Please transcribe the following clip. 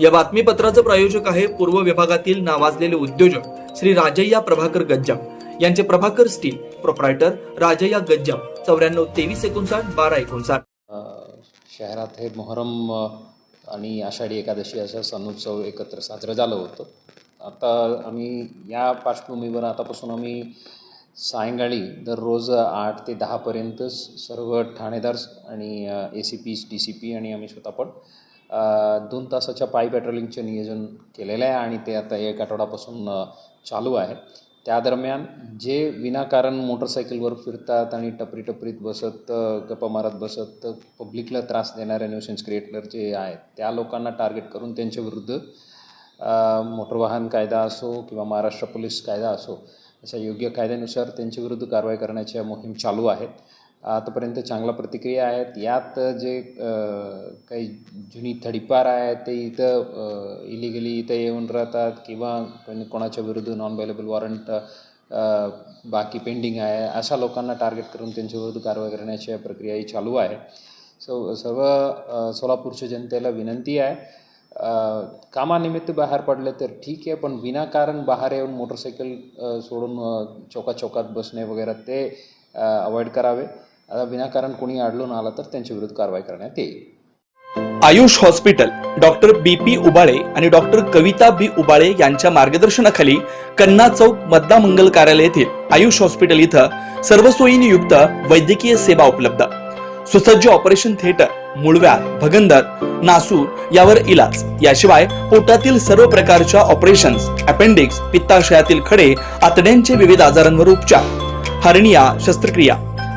या बातमीपत्राचं प्रायोजक आहे पूर्व विभागातील नावाजलेले उद्योजक श्री राजय्या प्रभाकर गज्जाम. यांचे प्रभाकर स्टील प्रोप्रायटर राजय्या गज्जाम. चौऱ्याण्णव तेवीस एकोणसाठ बारा एकोणसाठ. शहरात हे मोहरम आणि आषाढी एकादशी असा सण उत्सव एकत्र साजरं झालं होतं. आता आम्ही या पार्श्वभूमीवर आतापासून आम्ही सायंकाळी दररोज आठ ते दहापर्यंत सर्व ठाणेदार आणि A C P D C P आणि आम्ही स्वतः पण दोन तासाच्या पायी पेट्रोलिंगचे नियोजन केलेलं आहे आणि ते आता एक आठवड्यापासून चालू आहे. त्या दरम्यान जे विनाकारण मोटरसायकलवर फिरतात आणि टपरी टपरीत बसत गप्पा मारत बसत पब्लिकला त्रास देणारे न्यूशन्स क्रिएटर जे आहेत त्या लोकांना टार्गेट करून त्यांच्या विरुद्ध मोटर वाहन कायदा असो किंवा महाराष्ट्र पोलीस कायदा असो अशा योग्य कायद्यानुसार त्यांच्या विरुद्ध कारवाई करण्याच्या मोहीम चालू आहेत आतापर्यंत चांगल्या प्रतिक्रिया आहेत. यात जे काही जुनी थडीपार आहेत ते इथं इलिगली इथं येऊन राहतात किंवा कोणाच्या विरुद्ध नॉन अवेलेबल वॉरंट बाकी पेंडिंग आहे अशा लोकांना टार्गेट करून त्यांच्या विरुद्ध कारवाई प्रक्रिया प्रक्रियाही चालू आहे. सो सर्व सोलापूरच्या जनतेला विनंती आहे. कामानिमित्त बाहेर पडले तर ठीक आहे पण विनाकारण बाहेर येऊन मोटरसायकल सोडून चौकात चौकात बसणे वगैरे ते अवॉइड करावे. आता विनाकारण कोणी अडलून आला तर त्यांच्या विरुद्ध कारवाई करण्यात येईल. Ayush hospital doctor B P Ubale आणि डॉक्टर कविता बी उबाळे यांच्या मार्गदर्शनाखाली कन्ना चौक मतदा मंगल कार्यालय येथील आयुष हॉस्पिटल इथं सर्व सोयींनी युक्त वैद्यकीय सेवा उपलब्ध. सुसज्ज ऑपरेशन थिएटर मुळव्या भगंदर नासूर यावर इलाज. याशिवाय पोटातील सर्व प्रकारच्या ऑपरेशन्स अपेंडिक्स पित्ताशयातील खडे आतड्यांचे विविध आजारांवर उपचार. हर्निया शस्त्रक्रिया.